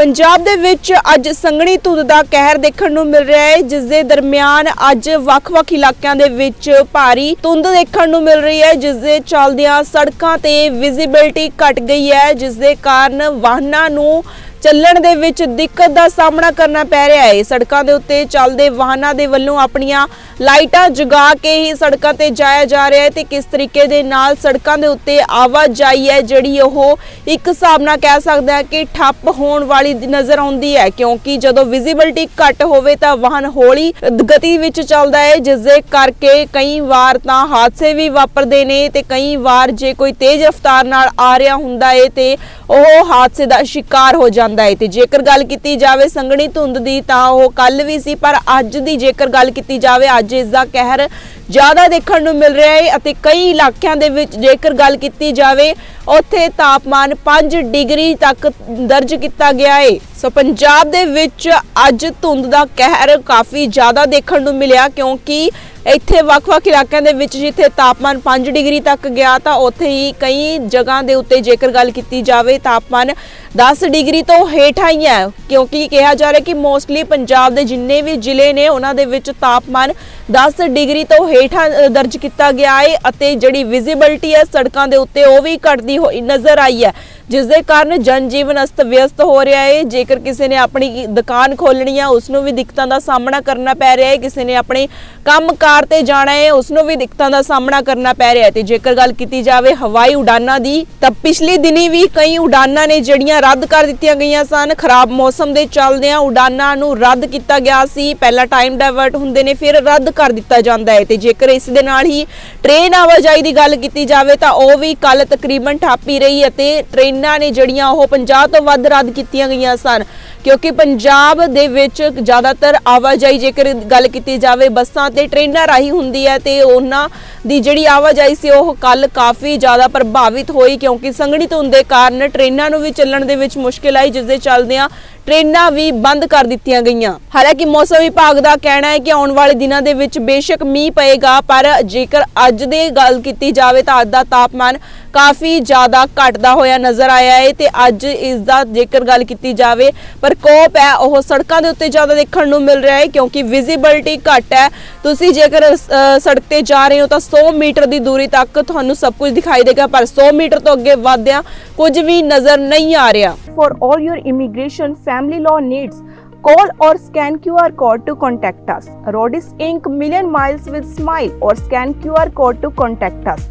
ਪੰਜਾਬ ਦੇ ਵਿੱਚ ਅੱਜ ਸੰਘਣੀ ਧੁੰਦ ਦਾ ਕਹਿਰ ਦੇਖਣ ਨੂੰ ਮਿਲ ਰਿਹਾ ਹੈ, ਜਿਸ ਦੇ ਦਰਮਿਆਨ ਅੱਜ ਵੱਖ-ਵੱਖ ਇਲਾਕਿਆਂ ਦੇ ਵਿੱਚ ਭਾਰੀ ਧੁੰਦ ਦੇਖਣ ਨੂੰ ਮਿਲ ਰਹੀ ਹੈ, ਜਿਸ ਦੇ ਚੱਲਦਿਆਂ ਸੜਕਾਂ ਤੇ ਵਿਜ਼ਿਬਿਲਟੀ ਘਟ ਗਈ ਹੈ, ਜਿਸ ਦੇ ਕਾਰਨ ਵਾਹਨਾਂ ਨੂੰ ਚੱਲਣ ਦੇ ਵਿੱਚ ਦਿੱਕਤ ਦਾ ਸਾਹਮਣਾ ਕਰਨਾ ਪੈ ਰਿਹਾ ਹੈ। ਸੜਕਾਂ ਦੇ ਉੱਤੇ ਚੱਲਦੇ ਵਾਹਨਾਂ ਦੇ ਵੱਲੋਂ ਆਪਣੀਆਂ ਲਾਈਟਾਂ ਜਗਾ ਕੇ ਹੀ ਸੜਕਾਂ ਤੇ ਜਾਇਆ ਜਾ ਰਿਹਾ ਹੈ ਤੇ ਕਿਸ ਤਰੀਕੇ ਦੇ ਨਾਲ ਸੜਕਾਂ ਦੇ ਉੱਤੇ ਆਵਾਜਾਈ ਹੈ, ਜਿਹੜੀ ਉਹ ਇੱਕ ਹਿਸਾਬ ਨਾਲ ਕਹਿ ਸਕਦਾ ਹੈ ਕਿ ਠੱਪ ਹੋਣ ਵਾਲੀ ਨਜ਼ਰ ਆਉਂਦੀ ਹੈ। ਕਿਉਂਕਿ ਜਦੋਂ ਵਿਜ਼ਿਬਿਲਟੀ ਘੱਟ ਹੋਵੇ ਤਾਂ ਵਾਹਨ ਹੌਲੀ ਗਤੀ ਵਿੱਚ ਚੱਲਦਾ ਹੈ ਜਿਸ ਦੇ ਕਰਕੇ ਕਈ ਵਾਰ ਤਾਂ ਹਾਦਸੇ ਵੀ ਵਾਪਰਦੇ ਨੇ ਤੇ ਕਈ ਵਾਰ ਜੇ ਕੋਈ ਤੇਜ਼ ਰਫ਼ਤਾਰ ਨਾਲ ਆ ਰਿਹਾ ਹੁੰਦਾ ਹੈ ਤੇ ਉਹ ਹਾਦਸੇ ਦਾ ਸ਼ਿਕਾਰ ਹੋ ਜਾਂਦਾ ਹੈ। ਤੇ ਜੇਕਰ ਗੱਲ ਕੀਤੀ ਜਾਵੇ ਸੰਘਣੀ ਧੁੰਦ ਦੀ ਤਾਂ ਉਹ ਕੱਲ ਵੀ ਸੀ, ਪਰ ਅੱਜ ਦੀ ਜੇਕਰ ਗੱਲ ਕੀਤੀ ਜਾਵੇ, ਅੱਜ ਇਸ ਦਾ ਕਹਿਰ ਜ਼ਿਆਦਾ ਦੇਖਣ ਨੂੰ ਮਿਲ ਰਿਹਾ ਹੈ ਅਤੇ ਕਈ ਇਲਾਕਿਆਂ ਦੇ ਵਿੱਚ ਜੇਕਰ ਗੱਲ ਕੀਤੀ ਜਾਵੇ, ਉੱਥੇ ਤਾਪਮਾਨ 5 ਡਿਗਰੀ ਤੱਕ ਦਰਜ ਕੀਤਾ ਗਿਆ ਹੈ। ਸੋ ਪੰਜਾਬ ਦੇ ਵਿੱਚ ਅੱਜ ਧੁੰਦ ਦਾ ਕਹਿਰ ਕਾਫੀ ਜ਼ਿਆਦਾ ਦੇਖਣ ਨੂੰ ਮਿਲਿਆ ਕਿਉਂਕਿ ਇੱਥੇ ਵੱਖ-ਵੱਖ ਇਲਾਕਿਆਂ ਦੇ ਵਿੱਚ ਜਿੱਥੇ ਤਾਪਮਾਨ 5 ਡਿਗਰੀ ਤੱਕ ਗਿਆ ਤਾਂ ਉੱਥੇ ਹੀ ਕਈ ਜਗ੍ਹਾ ਦੇ ਉੱਤੇ ਜੇਕਰ ਗੱਲ ਕੀਤੀ ਜਾਵੇ, ਤਾਪਮਾਨ 10 ਡਿਗਰੀ ਤੋਂ ਹੇਠਾਂ ਹੀ ਹੈ। ਕਿਉਂਕਿ ਕਿਹਾ ਜਾ ਰਿਹਾ ਕਿ ਮੋਸਟਲੀ ਪੰਜਾਬ ਦੇ ਜਿੰਨੇ ਵੀ ਜ਼ਿਲ੍ਹੇ ਨੇ, ਉਹਨਾਂ ਦੇ ਵਿੱਚ ਤਾਪਮਾਨ 10 ਡਿਗਰੀ ਤੋਂ ਹੇਠਾਂ ਦਰਜ ਕੀਤਾ ਗਿਆ ਹੈ ਅਤੇ ਜਿਹੜੀ ਵਿਜ਼ਿਬਿਲਟੀ ਹੈ ਸੜਕਾਂ ਦੇ ਉੱਤੇ ਉਹ ਵੀ ਘਟਦੀ ਹੋਈ ਨਜ਼ਰ ਆਈ ਹੈ। ਜਿਸ ਦੇ ਕਾਰਨ ਜਨਜੀਵਨ ਅਸਤ ਵਿਅਸਤ ਹੋ ਰਿਹਾ ਹੈ। ਜੇਕਰ ਕਿਸੇ ਨੇ ਆਪਣੀ ਦੁਕਾਨ ਖੋਲਣੀ ਹੈ ਉਸ ਨੂੰ ਵੀ ਦਿੱਕਤਾਂ ਦਾ ਸਾਹਮਣਾ ਕਰਨਾ ਪੈ ਰਿਹਾ ਹੈ। ਕਿਸੇ ਨੇ ਆਪਣੇ ਕੰਮਕਾਰ ਤੇ ਜਾਣਾ ਹੈ, ਉਸ ਨੂੰ ਵੀ ਦਿੱਕਤਾਂ ਦਾ ਸਾਹਮਣਾ ਕਰਨਾ ਪੈ ਰਿਹਾ ਹੈ। ਤੇ ਜੇਕਰ ਗੱਲ ਕੀਤੀ ਜਾਵੇ ਹਵਾਈ ਉਡਾਨਾਂ ਦੀ, ਤਾਂ ਪਿਛਲੇ ਦਿਨੀ ਵੀ ਕਈ ਉਡਾਨਾਂ ਨੇ ਜਿਹੜੀਆਂ ਰੱਦ ਕਰ ਦਿੱਤੀਆਂ ਗਈਆਂ ਸਨ। ਖਰਾਬ ਮੌਸਮ ਦੇ ਚੱਲਦਿਆਂ ਉਡਾਨਾਂ ਨੂੰ ਰੱਦ ਕੀਤਾ ਗਿਆ ਸੀ। ਪਹਿਲਾਂ ਟਾਈਮ ਡਾਇਵਰਟ ਹੁੰਦੇ ਨੇ, ਫਿਰ ਰੱਦ ਕਰ ਦਿੱਤਾ ਜਾਂਦਾ ਹੈ। ਤੇ ਜੇਕਰ ਇਸ ਦੇ ਨਾਲ ਹੀ ਟ੍ਰੇਨ ਆਵਾਜਾਈ ਦੀ ਗੱਲ ਕੀਤੀ ਜਾਵੇ, ਤਾਂ ਉਹ ਵੀ ਕੱਲ ਤਕਰੀਬਨ ਠਾਪੀ ਰਹੀ ਅਤੇ ਟ੍ਰੇਨ ਨੇ ਜਿਹੜੀਆਂ ਉਹ 50 ਤੋਂ ਵੱਧ ਰੱਦ ਕੀਤੀਆਂ ਗਈਆਂ ਸਨ, ਕਿਉਂਕਿ ਪੰਜਾਬ ਦੇ ਵਿੱਚ ਜ਼ਿਆਦਾਤਰ ਆਵਾਜਾਈ ਜੇਕਰ ਗੱਲ ਕੀਤੀ ਜਾਵੇ, ਬੱਸਾਂ ਤੇ ਟ੍ਰੇਨਾਂ ਰਾਹੀਂ ਹੁੰਦੀ ਹੈ ਤੇ ਉਹਨਾਂ ਦੀ ਜਿਹੜੀ ਆਵਾਜਾਈ ਸੀ, ਉਹ ਕੱਲ ਕਾਫੀ ਜ਼ਿਆਦਾ ਪ੍ਰਭਾਵਿਤ ਹੋਈ ਕਿਉਂਕਿ ਸੰਘਣੀ ਧੁੰਦ ਦੇ ਕਾਰਨ ਟ੍ਰੇਨਾਂ ਨੂੰ ਵੀ ਚੱਲਣ ਦੇ ਵਿੱਚ ਮੁਸ਼ਕਿਲ ਆਈ, ਜਿਸ ਦੇ ਚੱਲਦਿਆਂ ਟ੍ਰੇਨਾਂ ਵੀ ਬੰਦ ਕਰ ਦਿੱਤੀਆਂ ਗਈਆਂ। ਹਾਲਾਂਕਿ ਮੌਸਮ ਵਿਭਾਗ ਦਾ ਕਹਿਣਾ ਹੈ ਕਿ ਆਉਣ ਵਾਲੇ ਦਿਨਾਂ ਦੇ ਵਿੱਚ ਬੇਸ਼ੱਕ ਮੀਂਹ ਪਏਗਾ, ਪਰ ਜੇਕਰ ਅੱਜ ਦੇ ਗੱਲ ਕੀਤੀ ਜਾਵੇ ਤਾਂ ਅੱਜ ਦਾ ਤਾਪਮਾਨ ਕਾਫੀ ਜ਼ਿਆਦਾ ਘਟਦਾ ਹੋਇਆ ਨਜ਼ਰ ਆਇਆ ਹੈ ਤੇ ਅੱਜ ਇਸ ਦਾ ਜੇਕਰ ਗੱਲ ਕੀਤੀ ਜਾਵੇ, ਪ੍ਰਕੋਪ ਹੈ, ਉਹ ਸੜਕਾਂ ਦੇ ਉੱਤੇ ਜ਼ਿਆਦਾ ਦੇਖਣ ਨੂੰ ਮਿਲ ਰਿਹਾ ਹੈ ਕਿਉਂਕਿ ਵਿਜ਼ਿਬਿਲਟੀ ਘੱਟ ਹੈ। ਤੁਸੀਂ ਜੇਕਰ ਸੜਕ ਤੇ ਜਾ ਰਹੇ ਹੋ ਤਾਂ 100 ਮੀਟਰ ਦੀ ਦੂਰੀ ਤੱਕ ਤੁਹਾਨੂੰ ਸਭ ਕੁਝ ਦਿਖਾਈ ਦੇਗਾ, ਪਰ 100 ਮੀਟਰ ਤੋਂ ਅੱਗੇ ਵਧਦਿਆਂ ਕੁਝ ਵੀ ਨਜ਼ਰ ਨਹੀਂ ਆ ਰਿਹਾ। For all your immigration family law needs, call or scan QR code to contact us. Rodis Inc. Million Miles with Smile or scan QR code to contact us.